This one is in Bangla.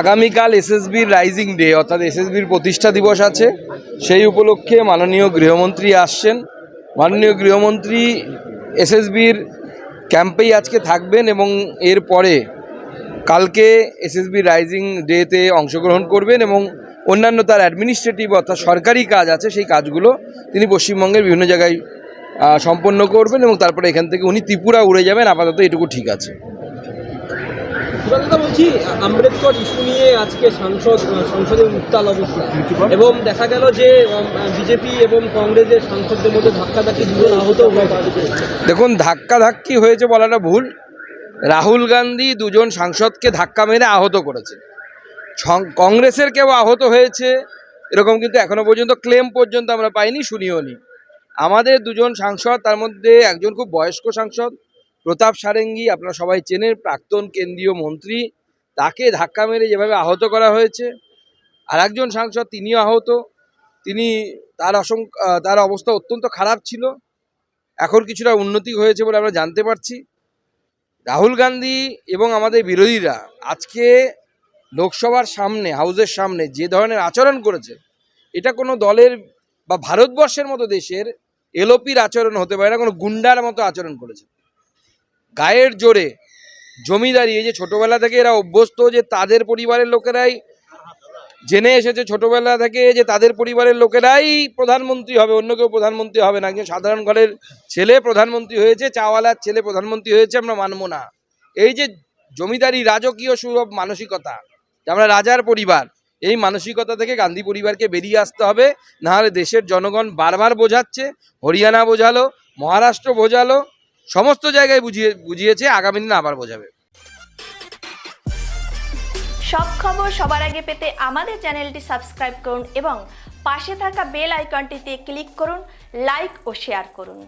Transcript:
আগামীকাল এসএসবির রাইজিং ডে অর্থাৎ এসএসবির প্রতিষ্ঠা দিবস আছে। সেই উপলক্ষে মাননীয় গৃহমন্ত্রী আসছেন। মাননীয় গৃহমন্ত্রী এসএসবির ক্যাম্পেই আজকে থাকবেন এবং এর পরে কালকে এসএসবি রাইজিং ডেতে অংশগ্রহণ করবেন এবং অন্যান্য তার অ্যাডমিনিস্ট্রেটিভ অর্থাৎ সরকারি কাজ আছে, সেই কাজগুলো তিনি পশ্চিমবঙ্গের বিভিন্ন জায়গায় সম্পন্ন করবেন এবং তারপরে এখান থেকে উনি ত্রিপুরা উড়ে যাবেন। আপাতত এটুকু ঠিক আছে। সুকান্তদা বলছি আম্বেদকর ইস্যু নিয়ে আজকে সাংসদ সংসদে উত্তাল অবস্থা। এবং দেখা গেল যে বিজেপি এবং কংগ্রেসের সাংসদদের মধ্যে ধাক্কাধাক্কি দুজন আহত দেখুন ধাক্কা ধাক্কি হয়েছে বলাটা ভুল। রাহুল গান্ধী দুজন সাংসদকে ধাক্কা মেরে আহত করেছে। কংগ্রেসের কেউ আহত হয়েছে এরকম কিন্তু এখনও পর্যন্ত ক্লেম পর্যন্ত আমরা পাইনি শুনিও নি। আমাদের দুজন সাংসদ তার মধ্যে একজন খুব বয়স্ক সাংসদ প্রতাপ সারেঙ্গি, আপনারা সবাই চেনেন, প্রাক্তন কেন্দ্রীয় মন্ত্রী। তাকে ধাক্কা মেরে যেভাবে আহত করা হয়েছে আর একজন সাংসদ তিনিও আহত। তিনি তার অসংখ্য তার অবস্থা অত্যন্ত খারাপ ছিল। এখন কিছুটা উন্নতি হয়েছে বলে আমরা জানতে পারছি। রাহুল গান্ধী এবং আমাদের বিরোধীরা আজকে লোকসভার সামনে, হাউসের সামনে যে ধরনের আচরণ করেছে, এটা কোনো দলের বা ভারতবর্ষের মতো দেশের এলোপির আচরণ হতে পারে না, কোনো গুন্ডার মতো আচরণ করেছে। গায়ের জোরে জমিদারি এই যে ছোটবেলা থেকে এরা অভ্যস্ত যে তাদের পরিবারের লোকেরাই জেনে এসেছে ছোটবেলা থেকে যে তাদের পরিবারের লোকেরাই প্রধানমন্ত্রী হবে, অন্য কেউ প্রধানমন্ত্রী হবে না। একজন সাধারণ ঘরের ছেলে প্রধানমন্ত্রী হয়েছে, চাওয়ালার ছেলে প্রধানমন্ত্রী হয়েছে, আমরা মানবো না। এই যে জমিদারি রাজকীয় সুলভ মানসিকতা আমরা রাজার পরিবার, এই মানসিকতা থেকে গান্ধী পরিবারকে বেরিয়ে আসতে হবে, নাহলে দেশের জনগণ বারবার বোঝাচ্ছে, হরিয়ানা বোঝালো, মহারাষ্ট্র বোঝালো সমস্ত জায়গায় বুঝিয়ে, বুঝিয়েছে, আগামী দিন আবার বোঝাবে। সব খবর সবার আগে পেতে আমাদের চ্যানেলটি সাবস্ক্রাইব করুন এবং পাশে থাকা বেল আইকনটিতে ক্লিক করুন, লাইক ও শেয়ার করুন।